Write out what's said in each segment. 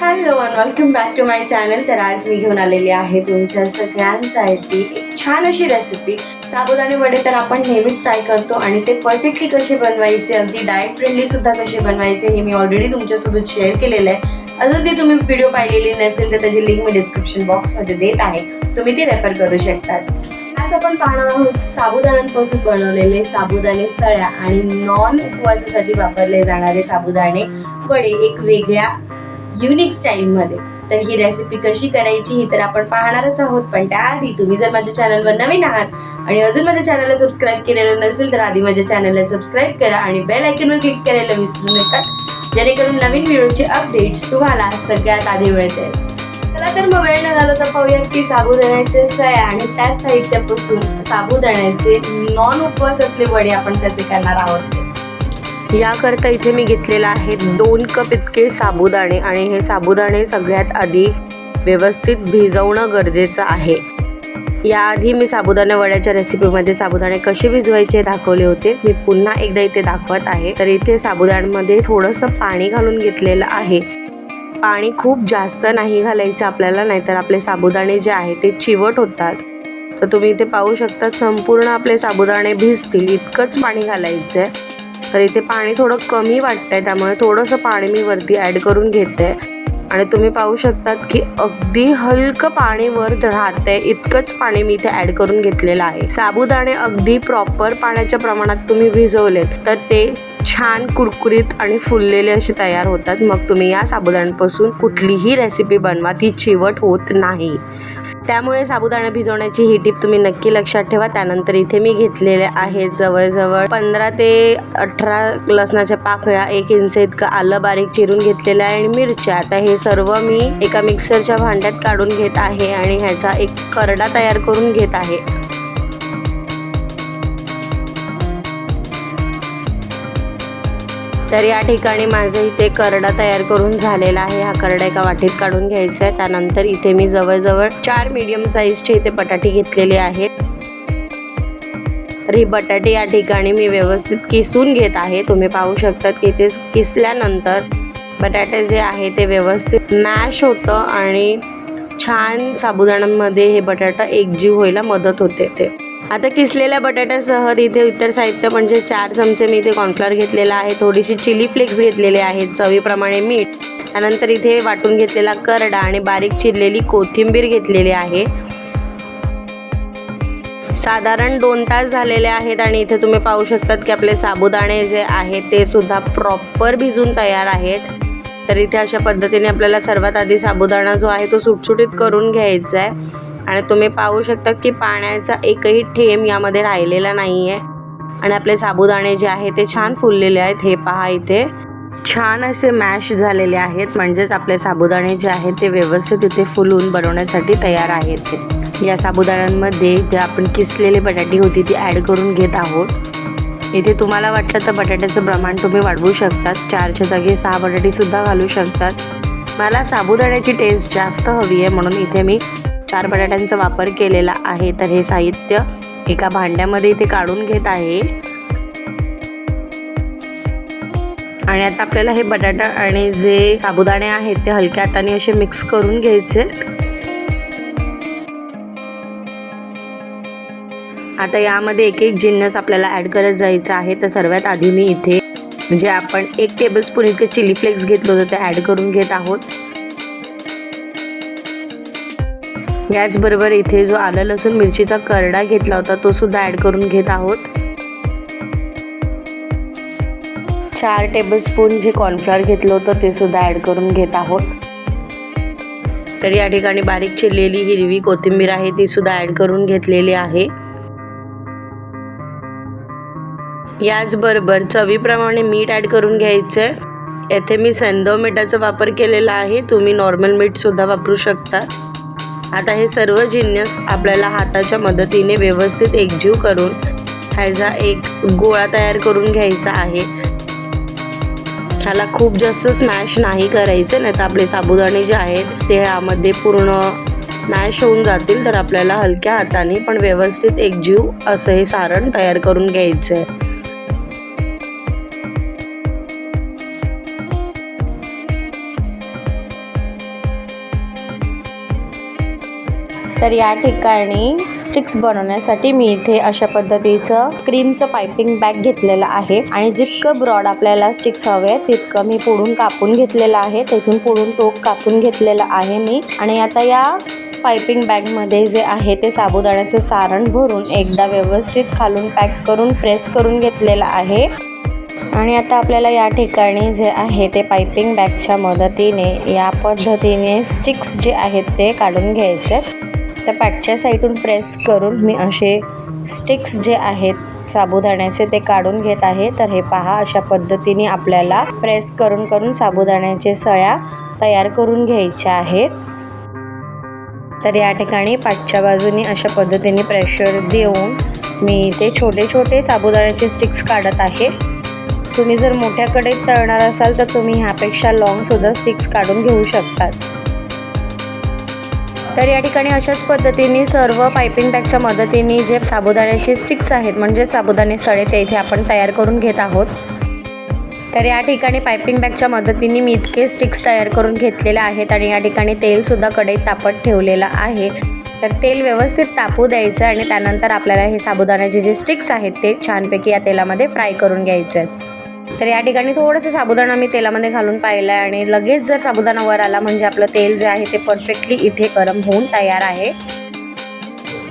Hello and welcome back to my channel तर आज मी घेऊन आलेली आहे तुमच्या सगळ्यांसाठी एक छान अशी रेसिपी साबुदाणे वडे तर आपण नेहमीच ट्राय करतो आणि ते परफेक्टली कसे बनवायचे अगदी डाएट फ्रेंडली सुद्धा कसे बनवायचे हे मी ऑलरेडी तुमच्यासोबत शेअर केलेलं आहे. अजून ती तुम्ही व्हिडिओ पाहिलेली नसेल तर त्याची लिंक मी डिस्क्रिप्शन बॉक्समध्ये देत आहे. तुम्ही ती रेफर करू शकतात. आज आपण पाहणार आहोत साबुदाण्यांपासून बनवलेले साबुदाणे सळ्या आणि नॉन उपवासासाठी वापरले जाणारे साबुदाणे. वडे एक वेगळ्या युनिक स्टाईलमध्ये तर ही रेसिपी कशी करायची ही तर आपण पाहणारच आहोत. पण त्याआधी तुम्ही जर माझ्या चॅनलवर नवीन आहात आणि अजून माझ्या चॅनलला सबस्क्राईब केलेलं नसेल तर आधी माझ्या चॅनलला सबस्क्राईब करा आणि बेल आयकनवर क्लिक करायला विसरू नका. जेणेकरून नवीन व्हिडिओचे अपडेट्स तुम्हाला सगळ्यात आधी मिळतील. चला तर मग वेळ न घालवता पाहूया की साबुदाण्याचे सळ्या आणि त्याच साहित्यापासून साबुदाण्याचे नॉन उपवासातले वडे आपण कसे करणार आहोत. याकरता इथे मी घेतलेला आहे दोन कप इतके साबुदाणे आणि हे साबुदाणे सगळ्यात आधी व्यवस्थित भिजवणं गरजेचं आहे. याआधी मी साबुदाणा वड्याच्या रेसिपीमध्ये साबुदाणे कसे भिजवायचे दाखवले होते. मी पुन्हा एकदा इथे दाखवत आहे. तर इथे साबुदाण्यामध्ये थोडंसं पाणी घालून घेतलेलं आहे. पाणी खूप जास्त नाही घालायचं आपल्याला नाहीतर आपले साबुदाणे जे आहे ते चिवट होतात. तर तुम्ही इथे पाहू शकता संपूर्ण आपले साबुदाणे भिजतील. इतकंच पाणी घालायचं आहे तर इथे पाणी थोडं कमी वाटतंय त्यामुळे थोडंसं पाणी मी वरती ॲड करून घेते. आणि तुम्ही पाहू शकतात की अगदी हलकं पाणी वर राहते इतकंच पाणी मी इथे ॲड करून घेतलेलं आहे. साबुदाणे अगदी प्रॉपर पाण्याच्या प्रमाणात तुम्ही भिजवलेत तर ते छान कुरकुरीत आणि फुललेले असे तयार होतात. मग तुम्ही या साबुदाण्यापासून कुठलीही रेसिपी बनवा ती चिवट होत नाही. त्यामुळे साबुदाणा भिजवण्याची ही टीप तुम्ही नक्की लक्षात ठेवा. त्यानंतर इथे मी घेतलेले आहेत जवळजवळ पंधरा ते अठरा लसणाच्या पाकळ्या एक इंच इतकं आलं बारीक चिरून घेतलेलं आहे आणि मिरच्या. आता हे सर्व मी एका मिक्सरच्या भांड्यात काढून घेत आहे आणि ह्याचा एक करडा तयार करून घेत आहे. तर या ठिकाणी माझं इथे करडा तयार करून झालेला आहे. हा करडा एका वाटीत काढून घ्यायचा आहे. त्यानंतर इथे मी जवळजवळ चार मीडियम साईजचे इथे बटाटे घेतलेले आहेत. तर ही बटाटे या ठिकाणी मी व्यवस्थित किसून घेत आहे. तुम्ही पाहू शकतात की ते किसल्यानंतर बटाटे जे आहे ते व्यवस्थित मॅश होतं आणि छान साबुदाण्यांमध्ये हे बटाटा एकजीव व्हायला मदत होते ते. आता किसलेल्या बटाट्यासह इथे इतर साहित्य म्हणजे चार चमचे मी इथे कॉर्नफ्लॉर घेतलेला आहे थोडीशी चिली फ्लेक्स घेतलेले आहेत चवीप्रमाणे मीठ त्यानंतर इथे वाटून घेतलेला करडा आणि बारीक चिरलेली कोथिंबीर घेतलेली आहे. साधारण दोन तास झालेले आहेत आणि इथे तुम्ही पाहू शकतात की आपले साबुदाणे जे आहेत ते सुद्धा प्रॉपर भिजून तयार आहेत. तर इथे अशा पद्धतीने आपल्याला सर्वात आधी साबुदाणा जो आहे तो सुटसुटीत करून घ्यायचा आहे. आणि तुम्ही पाहू शकता की पाण्याचा एकही थेंब यामध्ये राहिलेला नाही आहे आणि आपले साबुदाणे जे आहे ते छान फुललेले आहेत. हे पहा इथे. छान असे मॅश झालेले आहेत. म्हणजेच आपले साबुदाणे जे आहेत ते व्यवस्थित इथे फुलून बनवण्यासाठी तयार आहेत या साबुदाण्यांमध्ये जे आपण किसलेली बटाटी होती ती ॲड करून घेत आहोत. इथे तुम्हाला वाटलं तर बटाट्याचं प्रमाण तुम्ही वाढवू शकतात. चारच्या जागी सहा बटाटीसुद्धा घालू शकतात. मला साबुदाण्याची टेस्ट जास्त हवी आहे म्हणून इथे मी चार बटाट्यांचा वापर केलेला आहे. तर हे साहित्य एका भांड्यामध्ये इथे काढून घेत आहे. आणि आता आपल्याला हे बटाटा आणि जे साबुदाणे आहेत ते हलक्या हाताने असे मिक्स करून घ्यायचे. आता यामध्ये एक एक जिन्नस आपल्याला ॲड करत जायचं आहे. तर सर्वात आधी मी इथे म्हणजे आपण एक टेबलस्पून इतके चिली फ्लेक्स घेतलं होतं ते ॲड करून घेत आहोत. याचबरोबर इथे जो आलं लसूण मिरचीचा करडा घेतला होता तो सुद्धा ॲड करून घेत आहोत. चार टेबलस्पून जे कॉर्नफ्लॉवर घेतलं होतं ते सुद्धा ॲड करून घेत आहोत. तर या ठिकाणी बारीक चिरलेली हिरवी कोथिंबीर आहे ती सुद्धा ॲड करून घेतलेली आहे. याचबरोबर चवीप्रमाणे मीठ ॲड करून घ्यायचं आहे येथे मी सेंदव मिठाचा वापर केलेला आहे तुम्ही नॉर्मल मीठसुद्धा वापरू शकता. आता हे सर्व जिन्नस आपल्याला हाताच्या मदतीने व्यवस्थित एकजीव करून ह्याचा एक गोळा तयार करून घ्यायचा आहे. ह्याला खूप जास्त स्मॅश नाही करायचं नाही तर आपले साबुदाणे जे आहेत ते ह्यामध्ये पूर्ण मॅश होऊन जातील तर आपल्याला हलक्या हाताने पण व्यवस्थित एकजीव असं हे सारण तयार करून घ्यायचं आहे तर या ठिकाणी स्टिक्स बनवण्यासाठी मी इथे अशा पद्धतीचं क्रीमचं पायपिंग बॅग घेतलेलं आहे. आणि जितकं ब्रॉड आपल्याला स्टिक्स हवे आहेत तितकं मी पुढून कापून घेतलेलं आहे. तिथून पुढून टोक कापून घेतलेलं आहे मी. आणि आता या पायपिंग बॅगमध्ये जे आहे ते साबुदाण्याचं सारण भरून एकदा व्यवस्थित खालून पॅक करून प्रेस करून घेतलेलं आहे. आणि आता आपल्याला या ठिकाणी जे आहे ते पायपिंग बॅगच्या मदतीने या पद्धतीने स्टिक्स जे आहेत ते काढून घ्यायचे त्या पॅकच्या साईडून प्रेस करून मी असे स्टिक्स जे आहेत साबुदाण्याचे ते काढून घेत आहे. तर हे पहा अशा पद्धतीने आपल्याला प्रेस करून करून साबुदाण्याचे सळ्या तयार करून घ्यायच्या आहेत. तर या ठिकाणी पाठच्या बाजूने अशा पद्धतीने प्रेशर देऊन मी ते छोटे छोटे साबुदाण्याचे स्टिक्स काढत आहे. तुम्ही जर मोठ्याकडे तळणार असाल तर तुम्ही ह्यापेक्षा लॉंगसुद्धा स्टिक्स काढून घेऊ शकतात. तर या ठिकाणी अशाच पद्धतीने सर्व पायपिंग बॅगच्या मदतीने जे साबुदाण्याचे स्टिक्स आहेत म्हणजे साबुदाणे सळे ते इथे आपण तयार करून घेत आहोत. तर या ठिकाणी पायपिंग बॅगच्या मदतीने मी इतके स्टिक्स तयार करून घेतलेले आहेत आणि या ठिकाणी तेलसुद्धा कढईत तापत ठेवलेलं आहे. तर तेल व्यवस्थित तापू द्यायचं आणि त्यानंतर आपल्याला हे साबुदाण्याचे जे स्टिक्स आहेत ते छानपैकी या तेलामध्ये फ्राय करून घ्यायचे आहेत. तर या ठिकाणी थोडंसं साबुदाणा मी तेलामध्ये घालून पाहिलं आहे आणि लगेच जर साबुदाणा वर आला म्हणजे आपलं तेल जे आहे ते परफेक्टली इथे गरम होऊन तयार आहे.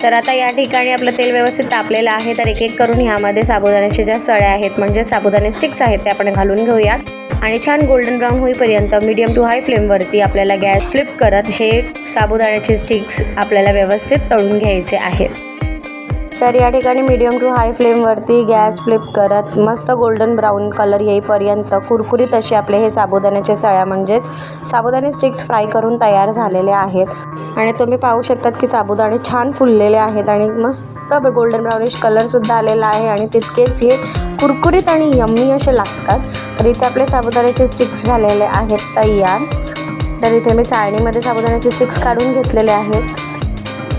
तर आता या ठिकाणी आपलं तेल व्यवस्थित तापलेलं आहे. तर एक एक करून ह्यामध्ये साबुदाण्याच्या ज्या सळ्या आहेत म्हणजे साबुदाणे स्टिक्स आहेत ते आपण घालून घेऊयात. आणि छान गोल्डन ब्राऊन होईपर्यंत मीडियम टू हाय फ्लेमवरती आपल्याला गॅस फ्लिप करत हे साबुदाण्याचे स्टिक्स आपल्याला व्यवस्थित तळून घ्यायचे आहेत. तर या ठिकाणी मीडियम टू हाय फ्लेमवरती गॅस फ्लिप करत मस्त गोल्डन ब्राऊन कलर येईपर्यंत कुरकुरीत असे आपले हे साबुदाण्याचे सळ्या म्हणजेच साबुदाणे स्टिक्स फ्राय करून तयार झालेले आहेत. आणि तुम्ही पाहू शकतात की साबुदाणे छान फुललेले आहेत आणि मस्त गोल्डन ब्राऊनिश कलरसुद्धा आलेला आहे आणि तितकेच हे कुरकुरीत आणि यम्मी असे लागतात. तर इथे आपले साबुदाण्याचे स्टिक्स झालेले आहेत तयार. तर इथे मी चाळणीमध्ये साबुदाण्याचे स्टिक्स काढून घेतलेले आहेत.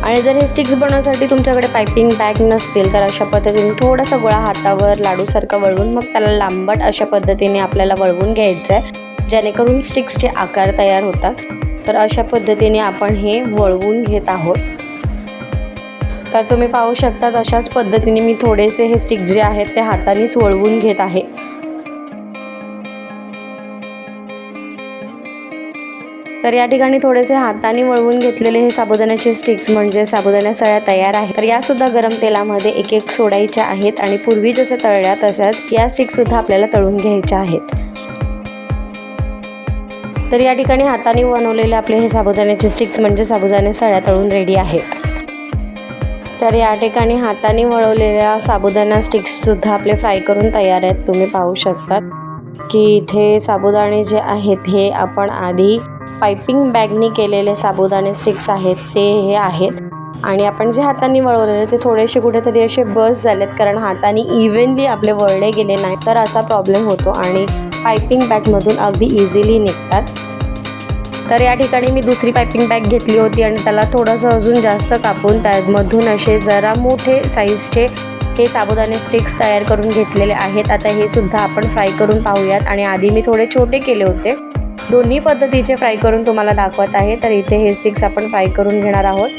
आणि जर हे स्टिक्स बनवण्यासाठी तुमच्याकडे पायपिंग बॅग नसतील तर अशा पद्धतीने थोडासा गोळा हातावर लाडूसारखा वळवून मग त्याला लांबट अशा पद्धतीने आपल्याला वळवून घ्यायचं आहे जेणेकरून स्टिक्सचे आकार तयार होतात. तर अशा पद्धतीने आपण हे वळवून घेत आहोत. तर तुम्ही पाहू शकतात अशाच पद्धतीने मी थोडेसे हे स्टिक्स जे आहेत ते हातानेच वळवून घेत आहे. तर या ठिकाणी थोडेसे हाताने वळवून घेतलेले हे साबुदाण्याचे स्टिक्स म्हणजे साबुदाण्या सळ्या तयार आहेत. तर यासुद्धा गरम तेलामध्ये एक एक सोडायच्या आहेत आणि पूर्वी जसं तळल्या तशाच या स्टिक्ससुद्धा आपल्याला तळून घ्यायच्या आहेत. तर या ठिकाणी हाताने बनवलेले आपले हे साबुदाण्याचे स्टिक्स म्हणजे साबुदाणे सळ्या तळून रेडी आहेत. तर या ठिकाणी हाताने वळवलेल्या साबुदाणा स्टिक्ससुद्धा आपले फ्राय करून तयार आहेत. तुम्ही पाहू शकतात की इथे साबुदाणे जे आहेत हे आपण आधी पायपिंग बॅगनी केलेले साबुदाणे स्टिक्स आहेत ते हे आहेत. आणि आपण जे हाताने वळवलेले ते थोडेसे कुठेतरी असे बस झालेत कारण हाताने इव्हनली आपले वळले गेले नाही तर असा प्रॉब्लेम होतो आणि पायपिंग बॅगमधून अगदी इझिली निघतात. तर या ठिकाणी मी दुसरी पायपिंग बॅग घेतली होती आणि त्याला थोडंसं अजून जास्त कापून त्यामधून असे जरा मोठे साईजचे हे साबुदाणे स्टिक्स तयार करून घेतलेले आहेत. आता हे सुद्धा आपण फ्राय करून पाहूयात. आणि आधी मी थोडे छोटे केले होते. दोन्ही पद्धतीचे फ्राय करून तुम्हाला दाखवत आहे. तर इथे हे स्टिक्स आपण फ्राय करून घेणार आहोत.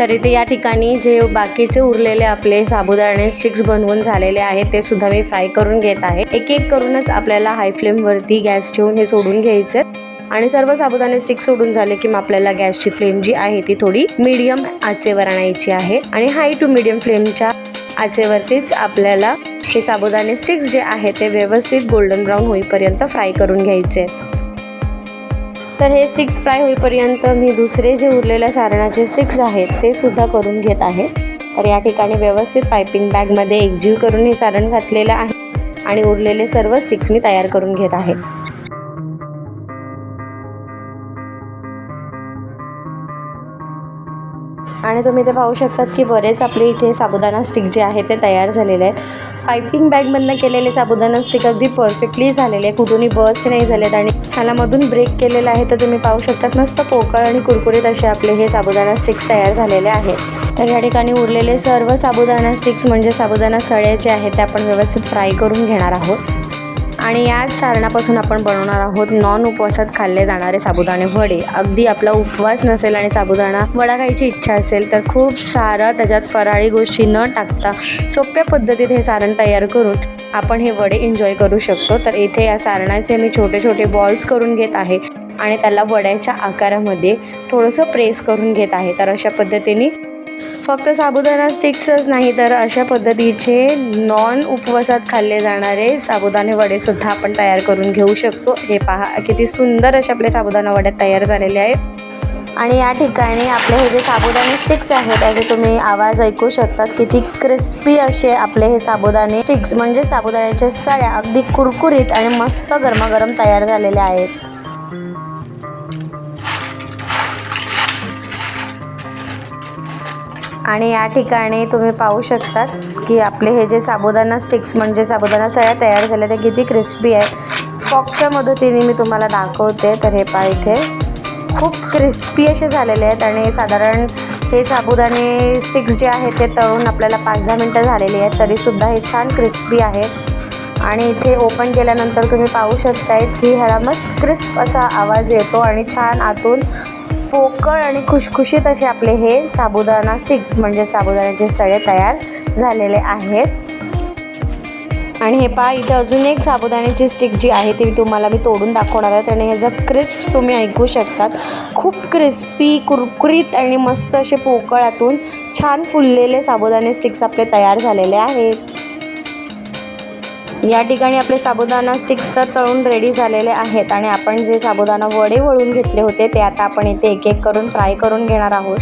तर इथे या ठिकाणी जे बाकीचे उरलेले आपले साबुदाणे स्टिक्स बनवून झालेले आहेत ते सुद्धा मी फ्राय करून घेत आहे. एक एक करूनच आपल्याला हाय फ्लेमवरती गॅस ठेवून हे सोडून घ्यायचे. आणि सर्व साबुदाणे स्टिक सोडून झाले की मग आपल्याला गॅसची फ्लेम जी आहे ती थोडी मीडियम आचेवर आणायची आहे. आणि हाय टू मीडियम फ्लेमच्या आचेवरतीच आपल्याला हे साबुदाणे स्टिक्स जे आहे ते व्यवस्थित गोल्डन ब्राऊन होईपर्यंत फ्राय करून घ्यायचे. तर हे स्टिक्स फ्राय होईपर्यंत मी दुसरे जे उरलेल्या सारणाचे स्टिक्स आहेत ते सुद्धा करून घेत आहे. तर या ठिकाणी व्यवस्थित पायपिंग बॅगमध्ये एकजीव करून हे सारण घातलेलं आहे. आणि उरलेले सर्व स्टिक्स मी तयार करून घेत आहे. आणि तुम्ही ते पाहू शकतात की बरेच आपले इथे साबुदाणा स्टिक जे आहे ते तयार झालेले आहेत. पायपिंग बॅगमधनं केलेले साबुदाणा स्टिक अगदी परफेक्टली झालेले आहे कुठूनही बस्ट नाही झालेत आणि ह्याला मधून ब्रेक केलेला आहे तर तुम्ही पाहू शकतात मस्त पोकळ आणि कुरकुरीत असे आपले हे साबुदाणा स्टिक्स तयार झालेले आहेत. तर या ठिकाणी उरलेले सर्व साबुदाणा स्टिक्स म्हणजे साबुदाणा सळे जे आहेत ते आपण व्यवस्थित फ्राय करून घेणार आहोत. आणि याच सारणापासून आपण बनवणार आहोत नॉन उपवासात खाल्ले जाणारे साबुदाणे वडे. अगदी आपला उपवास नसेल आणि साबुदाणा वडा खायची इच्छा असेल तर खूप सारं त्याच्यात फराळी गोष्टी न टाकता सोप्या पद्धतीत हे सारण तयार करून आपण हे वडे एन्जॉय करू शकतो. तर इथे या सारणाचे मी छोटे छोटे बॉल्स करून घेत आहे आणि त्याला वड्याच्या आकारामध्ये थोडंसं प्रेस करून घेत आहे. तर अशा पद्धतीने फक्त साबुदाणा स्टिक्सच नाही तर अशा पद्धतीचे नॉन उपवासात खाल्ले जाणारे साबुदाणे वडेसुद्धा आपण तयार करून घेऊ शकतो. हे पहा किती सुंदर असे आपले साबुदाणा वडे तयार झालेले आहेत. आणि या ठिकाणी आपले हे जे साबुदाणे स्टिक्स आहेत त्याचे तुम्ही आवाज ऐकू शकतात. किती क्रिस्पी असे आपले हे साबुदाणे स्टिक्स म्हणजे साबुदाण्याच्या सळ्या अगदी कुरकुरीत आणि मस्त गरमागरम तयार झालेल्या आहेत. आणि या ठिकाणी तुम्ही पाहू शकतात की आपले हे जे साबुदाणा स्टिक्स म्हणजे साबुदाणा सळ्या तयार झाल्या त्या किती क्रिस्पी आहे फॉकच्या मदतीने मी तुम्हाला दाखवते. तर हे पहा इथे. खूप क्रिस्पी असे झालेले आहेत आणि साधारण हे साबुदाणे स्टिक्स जे आहेत ते तळून आपल्याला पाच दहा मिनटं झालेली आहेत. तरीसुद्धा हे छान क्रिस्पी आहेत आणि इथे ओपन केल्यानंतर तुम्ही पाहू शकतायत की ह्याला मस्त क्रिस्प असा आवाज येतो आणि छान आतून पोकळ आणि खुशखुशीत असे आपले हे साबुदाणा स्टिक्स म्हणजे साबुदाण्याचे सळे तयार झालेले आहेत. आणि हे पहा इथं अजून एक साबुदाण्याची स्टिक जी आहे ती तुम्हाला मी तोडून दाखवणार आहे. आणि ह्याचा क्रिस्प तुम्ही ऐकू शकतात. खूप क्रिस्पी कुरकुरीत आणि मस्त असे पोकळातून छान फुललेले साबुदाणे स्टिक्स आपले तयार झालेले आहेत. या ठिकाणी आपले साबुदाणा स्टिक्स तर तळून रेडी झालेले आहेत आणि आपण जे साबुदाणा वडे वळून घेतले होते ते आता आपण इथे एक एक करून फ्राय करून घेणार आहोत.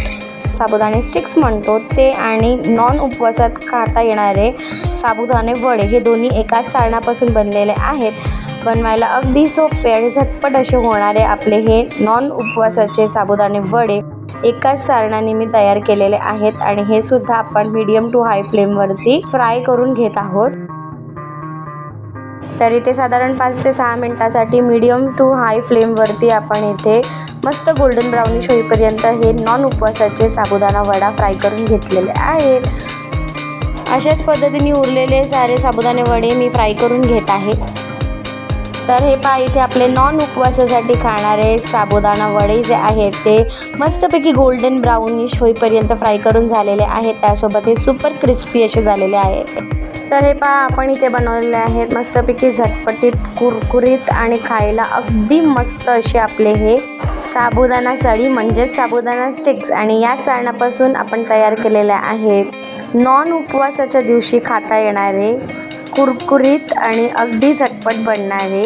साबुदाणे स्टिक्स म्हणतो ते आणि नॉन उपवासात खाता येणारे साबुदाणे वडे हे दोन्ही एकाच सारणापासून बनलेले आहेत. बनवायला अगदी सोपे आणि झटपट असे होणारे आपले हे नॉन उपवासाचे साबुदाणे वडे एकाच सारणाने मी तयार केलेले आहेत आणि हे सुद्धा आपण मीडियम टू हाय फ्लेमवरती फ्राय करून घेत आहोत. तर इथे साधारण पाच ते सहा मिनटासाठी मीडियम टू हाय फ्लेमवरती आपण इथे मस्त गोल्डन ब्राउनिश होईपर्यंत हे नॉन उपवासाचे साबुदाणा वडा फ्राय करून घेतलेले आहेत. अशाच पद्धतीने उरलेले सारे साबुदाणे वडे मी फ्राय करून घेत आहे. तर हे पहा इथे आपले नॉन उपवासासाठी खाणारे साबुदाणा वडे जे आहेत ते मस्तपैकी गोल्डन ब्राउनिश होईपर्यंत फ्राय करून झालेले आहेत. त्यासोबत हे सुपर क्रिस्पी असे झालेले आहेत. तर हे पहा आपण इथे बनवलेले आहेत मस्तपैकी झटपटीत कुरकुरीत आणि खायला अगदी मस्त असे आपले हे साबुदाणा सळी म्हणजेच साबुदाणा स्टिक्स आणि या चाळणापासून आपण तयार केलेल्या आहेत. नॉन उपवासाच्या दिवशी खाता येणारे कुरकुरीत आणि अगदी झटपट बनणारे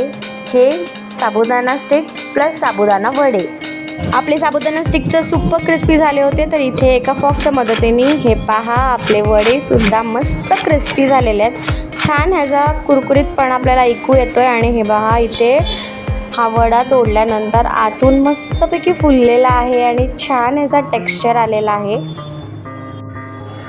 हे साबुदाणा स्टिक्स प्लस साबुदाणा वडे. आपले साबुदाणा स्टिकचं सुपर क्रिस्पी झाले होते तर इथे एका फॉकच्या मदतीने हे पहा आपले वडेसुद्धा मस्त क्रिस्पी झालेले आहेत. छान ह्याचा कुरकुरीतपणा आपल्याला ऐकू येतो आहे आणि हे पहा इथे हा वडा तोडल्यानंतर आतून मस्तपैकी फुललेला आहे आणि छान ह्याचा टेक्स्चर आलेला आहे.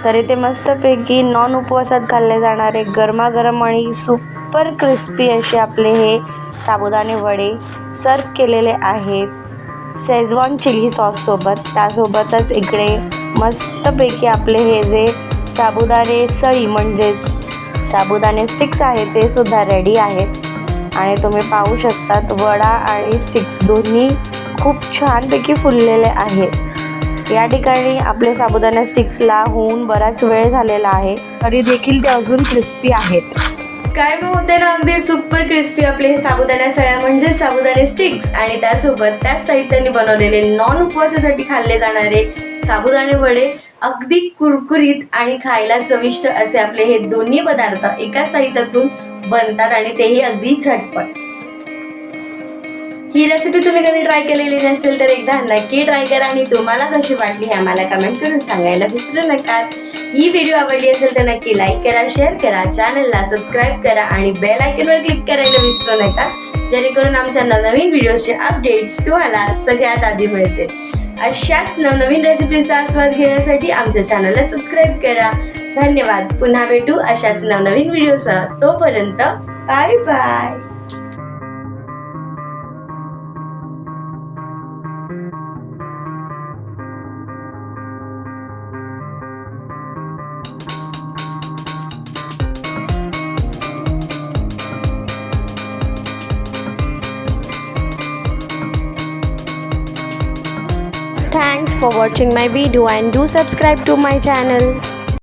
तर इथे मस्तपैकी नॉन उपवासात खाल्ले जाणारे गरमागरम आणि सुपर क्रिस्पी असे आपले हे साबुदाणे वडे सर्व केलेले आहेत. सेजवान चिली सॉससोबत त्यासोबतच इकडे मस्तपैकी आपले हे जे साबुदाणे सळी म्हणजेच साबुदाणे स्टिक्स आहेत ते सुद्धा रेडी आहेत. आणि तुम्ही पाहू शकतात वडा आणि स्टिक्स दोन्ही खूप छानपैकी फुललेले आहेत. या ठिकाणी आपले साबुदाणा स्टिक्सला होऊन बराच वेळ झालेला आहे. तरी देखील ते अजून क्रिस्पी आहेत. काय मग होते ना अगदी सुपर क्रिस्पी आपले हे साबुदाणा सळ्या म्हणजे साबुदाणे स्टिक्स आणि त्यासोबत त्याच साहित्याने बनवलेले नॉन उपवासासाठी खाल्ले जाणारे साबुदाणे वडे अगदी कुरकुरीत आणि खायला चविष्ट असे आपले हे दोन्ही पदार्थ एकाच साहित्यातून बनतात आणि तेही अगदी झटपट. ही रेसिपी तुम्ही कधी ट्राय केलेली नसेल तर एकदा नक्की ट्राय करा आणि तुम्हाला कशी वाटली हे आम्हाला कमेंट करून सांगायला विसरू नका. ही व्हिडिओ आवडली असेल तर नक्की लाईक करा शेअर करा चॅनलला सबस्क्राईब करा आणि बेल आयकनवर क्लिक करायला विसरू नका. जेणेकरून आमच्या नवनवीन व्हिडिओचे अपडेट्स तुम्हाला सगळ्यात आधी मिळतील. अशाच नवनवीन रेसिपीचा आस्वाद घेण्यासाठी आमच्या चॅनलला सबस्क्राईब करा. धन्यवाद. पुन्हा भेटू अशाच नवनवीन व्हिडिओसह तोपर्यंत. Bye bye for watching my video and do subscribe to my channel.